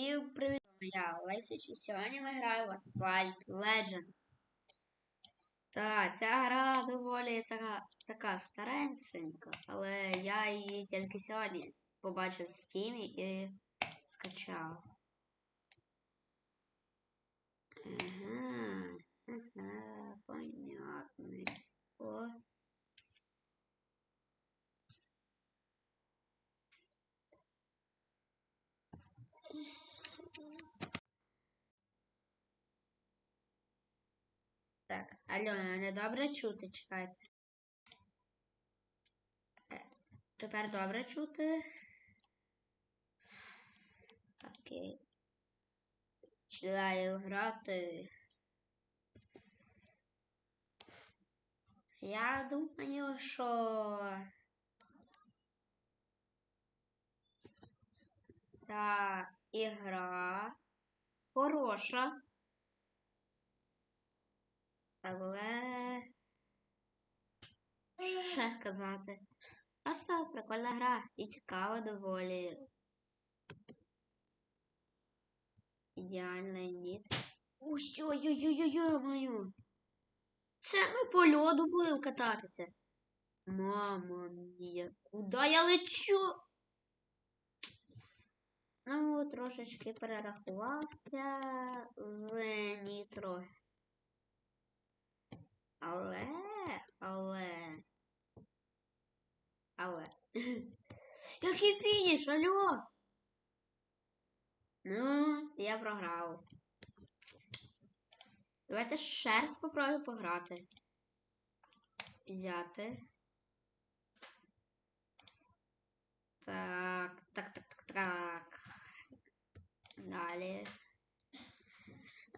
Всім привіт! Я Олесіч і сьогодні ми граємо в Asphalt Legends. Так, ця гра доволі така, така старенька, але я її тільки сьогодні побачив в стімі і скачав. Ага, ага, понятно. Так, алло, мене добре чути, чекайте. Е, Тепер добре чути. Окей. Починаю грати. Я думаю, що ця ігра хороша. Але що ще сказати? Просто прикольна гра і цікава доволі. Ідеальний ніт. Ой-ой-ой-ой-ой мою. Це ми по льоду будемо кататися. Мама мія, куди я лечу? Ну, трошечки перерахувався з нітро. Але, але. Але. Який фініш, алло? Ну, я програв. Давайте ще раз спробую пограти. Взяти. Так, так, так, так, так. Далі.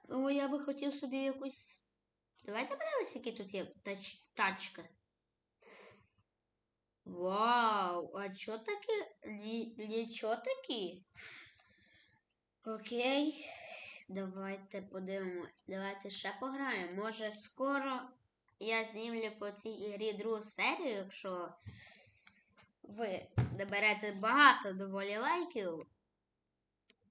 Ну, я би хотів собі якусь. Давайте подивимося, які тут є тач... тачки. Вау! А чо такі? Ні, нічого такі? Окей. Давайте подивимо. Давайте ще пограємо. Може скоро я знімлю по цій ігрі другу серію, якщо ви наберете багато доволі лайків.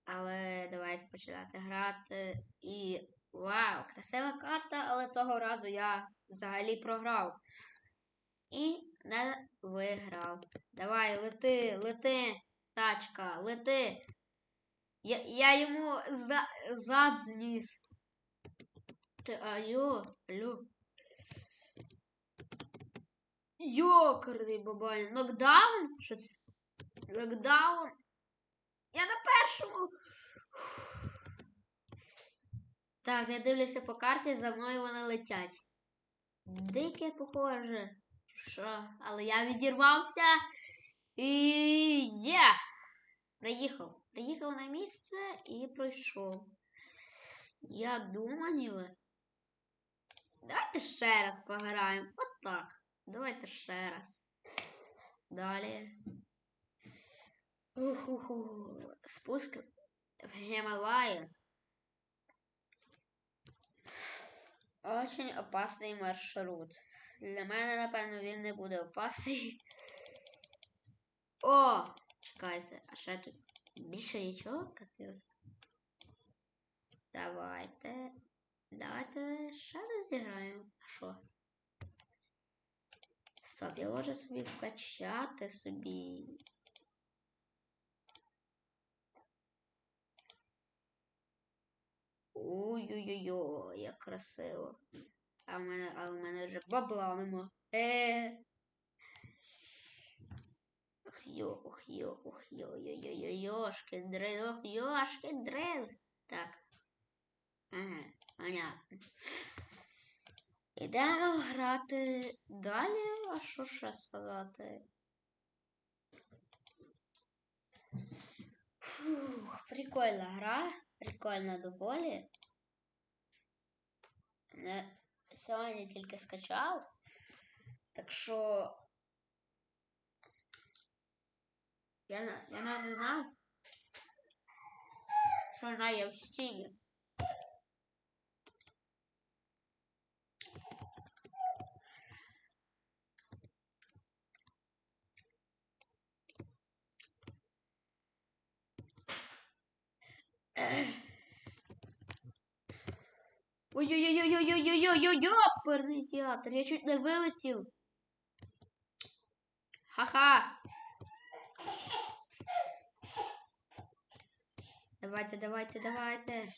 Але давайте починати грати і. Вау, красива карта, але того разу я взагалі програв. І не виграв. Давай, лети, лети, тачка, лети. Я, я йому за, зад зніс. Ти, алло, алло. Йокарний бабай. Нокдаун? Щось. Нокдаун. Я на першому. Так, я дивлюся по карті, за мною вони летять. Дике, похоже. Що? Але я відірвався і є. Приїхав. Приїхав на місце і пройшов. Я думаю. Давайте ще раз пограємо. От так. Давайте ще раз. Далі. Спуск в Гімалаї. Очень опасний маршрут. Для мене, напевно, він не буде опасний. О! Чекайте, а ще тут більше нічого? Капець. Давайте. Давайте ще раз зіграємо. А що? Стоп, я можу собі вкачати собі. Ой-ой-ой, як красиво. А в мене, а в мене вже бабла нема. Е. Ох йо, ох йо, ох йо, йо, йо, йо, йошки, дрез, ох, йошки, дрез. Так. Ага, понятно. Ідемо грати далі, а що ще сказати? Фух, прикольна гра, прикольна доволі. Не, сьогодні тільки скачав. Так що. Я, я навіть не знаю, що вона є в стімі. Ой-ой-ой-ой-ой-ой-ой-ой-ой, оперний театр, я чуть не вилетів. Ха-ха. Давайте, давайте, давайте.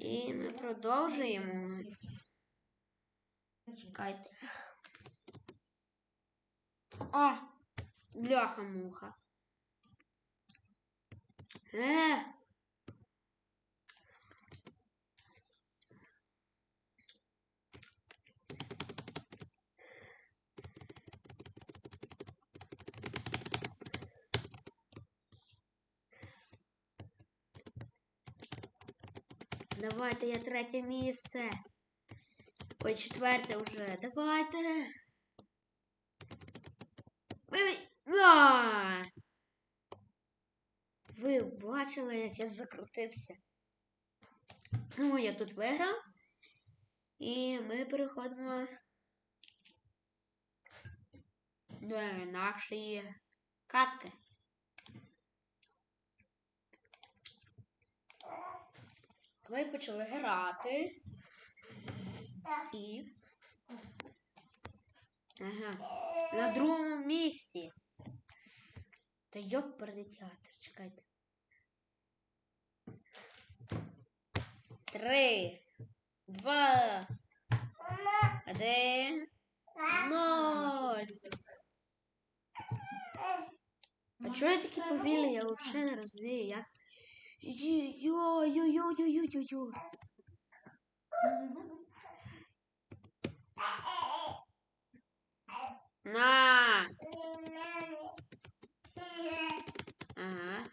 І ми продовжуємо. Чекайте. А! Бляха-муха. Е! Давайте я третє місце. Ой, четверте вже. Давайте. Ви... А! Ви бачили, як я закрутився. Ну, я тут виграв. І ми переходимо до нашої катки. Ми почали грати. І. Ага. На другому місці. Та йоперний театр, чекайте. Три, два, один, ноль. А чого я такий повільний? Я взагалі не розумію, як. Йо-йо-йо-йо-йо-йо-йо. На. Ага.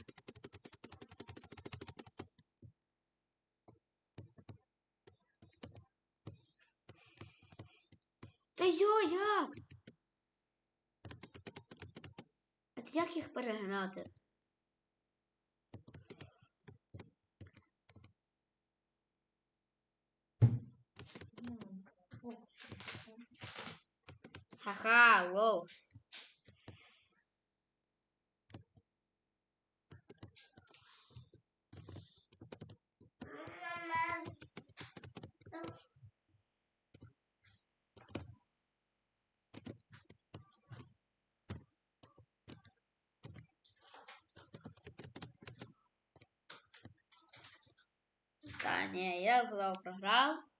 Та йо, як? От як їх перегнати? Ха-ха, лол. Та ні, я знову програв.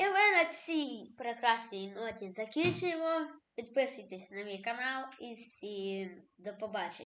І ми на цій прекрасній ноті закінчуємо. Підписуйтесь на мій канал і всім до побачення.